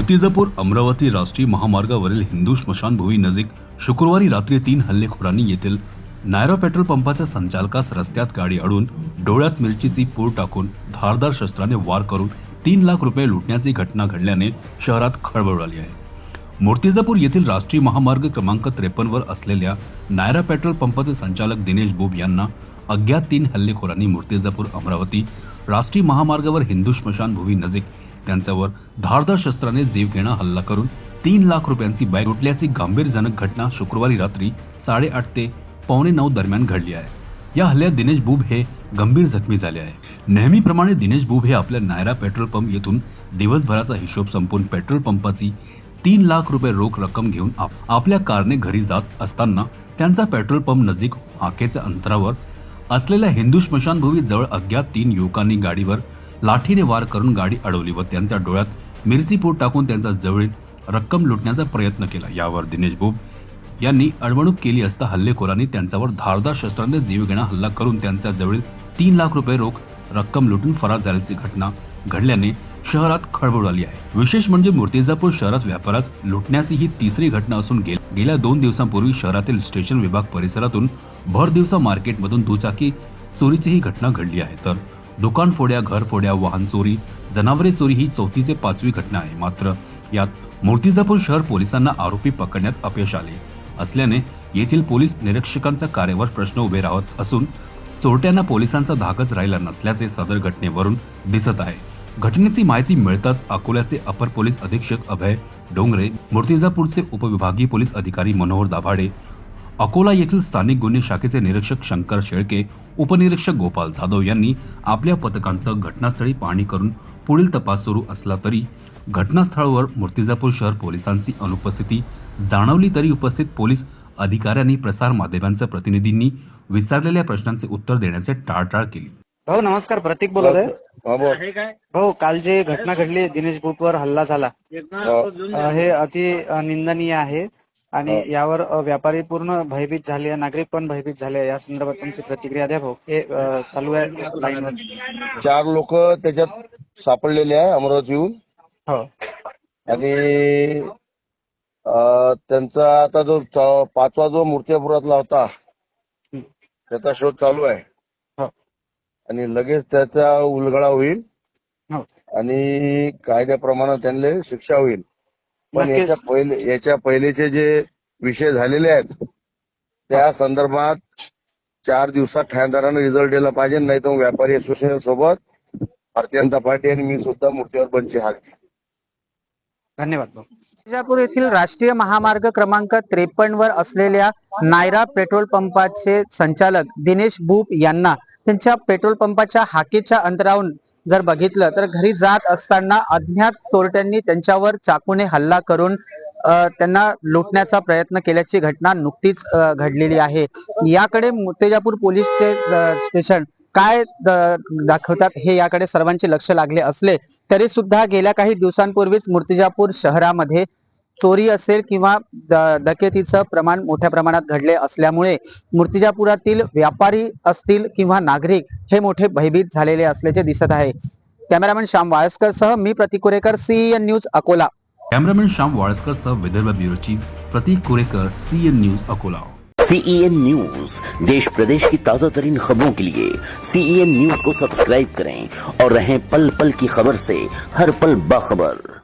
मूर्तिजापूर अमरावती राष्ट्रीय महामार्गावरील हिंदू स्मशानभूमी नजीक शुक्रवारी रात्री तीन हल्लेखोरांनी येथील नायरा पेट्रोल पंपाच्या संचालकास रस्त्यात गाडी अडून डोळ्यात मिरचीची पूर टाकून धारदार शस्त्राने वार करून तीन लाख रुपये लुटण्याची घटना घडल्याने शहरात खळबळ उडाली आहे. मूर्तिजापूर येथील राष्ट्रीय महामार्ग क्रमांक त्रेपन्नवर असलेल्या नायरा पेट्रोल पंपाचे संचालक दिनेश बोब यांना अज्ञात तीन हल्लेखोरांनी मूर्तिजापूर अमरावती राष्ट्रीय महामार्गावर हिंदू स्मशानभूमी नजीक त्यांच्यावर धारदार शस्त्राने जीवघेणा हल्ला करून तीन लाख रुपयांची बॅग लुटल्याची गंभीरजनक घटना शुक्रवारी रात्री साडेआठ ते पावणे नऊ दरम्यान घडली आहे. या हल्ल्यात दिनेश बुब हे गंभीर जखमी झाले आहे. नेहमीप्रमाणे दिनेश बुब हे आपल्या नायरा पेट्रोल पंप येथून दिवसभराचा हिशोब संपून पेट्रोल पंपाची तीन लाख रुपये रोख रक्कम घेऊन आप- आपल्या कारने घरी जात असताना त्यांचा पेट्रोल पंप नजीक हाकेच्या अंतरावर असलेल्या हिंदू स्मशानभूमी जवळ अज्ञात तीन युवकांनी गाडीवर लाठीने वार करून गाडी अडवली व त्यांच्या डोळ्यात मिरची पोट टाकून त्यांचा जवळील रक्कम लुटण्याचा प्रयत्न केला. यावर दिनेश बोब यांनी अडवणूक केली असता हल्लेखोरांनी त्यांच्यावर धारदार शस्त्राने जीवघेणा हल्ला करून त्यांच्या जवळील तीन लाख रुपये रोख रक्कम लुटून फरार झाल्याची घटना घडल्याने शहरात खळबळ आली आहे. विशेष म्हणजे मूर्तिजापूर शहरात व्यापारास लुटण्याची ही तिसरी घटना असून गेल्या दोन दिवसांपूर्वी शहरातील स्टेशन विभाग परिसरातून भर दिवसा मार्केटमधून दुचाकी चोरीची ही घटना घडली आहे. तर दुकानफोड्या घरफोड्या वाहन चोरी जनावरे चोरी ही चौथीचे पाचवी घटना आहे. मात्र यात मूर्तिजापूर शहर पोलिसांना आरोपी पकडण्यात अपयश आले असल्याने येथील पोलीस निरीक्षकांचा कार्यावर प्रश्न उभे राहत असून चोरट्यांना पोलिसांचा धाकच राहिला नसल्याचे सदर घटनेवरून दिसत आहे. घटनेची माहिती मिळताच अकोल्याचे अपर पोलीस अधीक्षक अभय डोंगरे मूर्तिजापूरचे उपविभागीय पोलीस अधिकारी मनोहर दाभाडे अकोला येथील स्थानिक गुन्हे शाखेचे निरीक्षक शंकर शेळके उपनिरीक्षक गोपाल जाधव यांनी आपल्या पथकांसह घटनास्थळी पाहणी करून पुढील तपास सुरू असला तरी घटनास्थळावर मूर्तिजापूर शहर पोलिसांची अनुपस्थिती जाणवली तरी उपस्थित पोलीस अधिकाऱ्यांनी प्रसार माध्यमांच्या प्रतिनिधींनी विचारलेल्या प्रश्नांचे उत्तर देण्याचे टाळटाळ केली. भाऊ नमस्कार. प्रतीक बोलत आहे हा भाऊ काल जे घटना घडली दिनेश बुकवर हल्ला झाला. हा. अति निंदनीय आहे. आणि हा. यावर व्यापारी पूर्ण भयभीत झाले नागरिक पण भयभीत झाले. या संदर्भात तुमची प्रतिक्रिया द्या भाऊ. हे चालू आहे चार लोक त्याच्यात सापडलेले आहे अमरावतीहून. हो. आणि त्यांचा आता जो पाचवा जो मूर्तिपुरातला होता. त्याचा शोध चालू आहे. हो. आणि लगेच त्याचा उलगडा होईल. आणि कायद्याप्रमाणे त्यांना शिक्षा होईल. पण. याच्या पहिले याच्या पहिलेचे जे विषय झालेले आहेत त्या संदर्भात चार दिवसात ठाणेदाराने रिझल्ट दिला पाहिजे नाही तर व्यापारी असोसिएशन सोबत भारतीय जनता पार्टी आणि मी सुद्धा मूर्तीवर बंदची हाक. धन्यवाद भाऊ विजापूर येथील राष्ट्रीय महामार्ग क्रमांक त्रेपन्न वर असलेल्या नायरा पेट्रोल पंपाचे संचालक दिनेश भूप यांना त्यांच्या पेट्रोल पंपाच्या हाकेच्या अंतरावरून जर बघितलं तर घरी जात असताना अज्ञात चोरट्यांनी त्यांच्यावर चाकूने हल्ला करून त्यांना लुटण्याचा प्रयत्न केल्याची घटना नुकतीच घडलेली आहे. याकडे मुतेजापूर पोलीसचे स्टेशन काय दाखवतात हे याकडे सर्वांचे लक्ष लागले असले तरी सुद्धा गेल्या काही दिवसांपूर्वीच मूर्तिजापूर शहरामध्ये चोरी असेल किंवा डकेतीचं प्रमाण मोठ्या प्रमाणात घडले असल्यामुळे मूर्तिजापुरातील व्यापारी असतील किंवा नागरिक हे मोठे भयभीत झालेले असल्याचे दिसत आहे. कॅमेरामॅन श्याम वाळस्कर सह मी Prateek Kurekar CN news Akola. Cameraman Shyam Walaskar सह Vidarbha bureau chief Prateek Kurekar CN news Akola. CEN news देश प्रदेश की ताज़ा तरीन खबरों के लिए सीईएन न्यूज़ को सब्सक्राइब करें और रहें पल पल की खबर से हर पल बाखबर।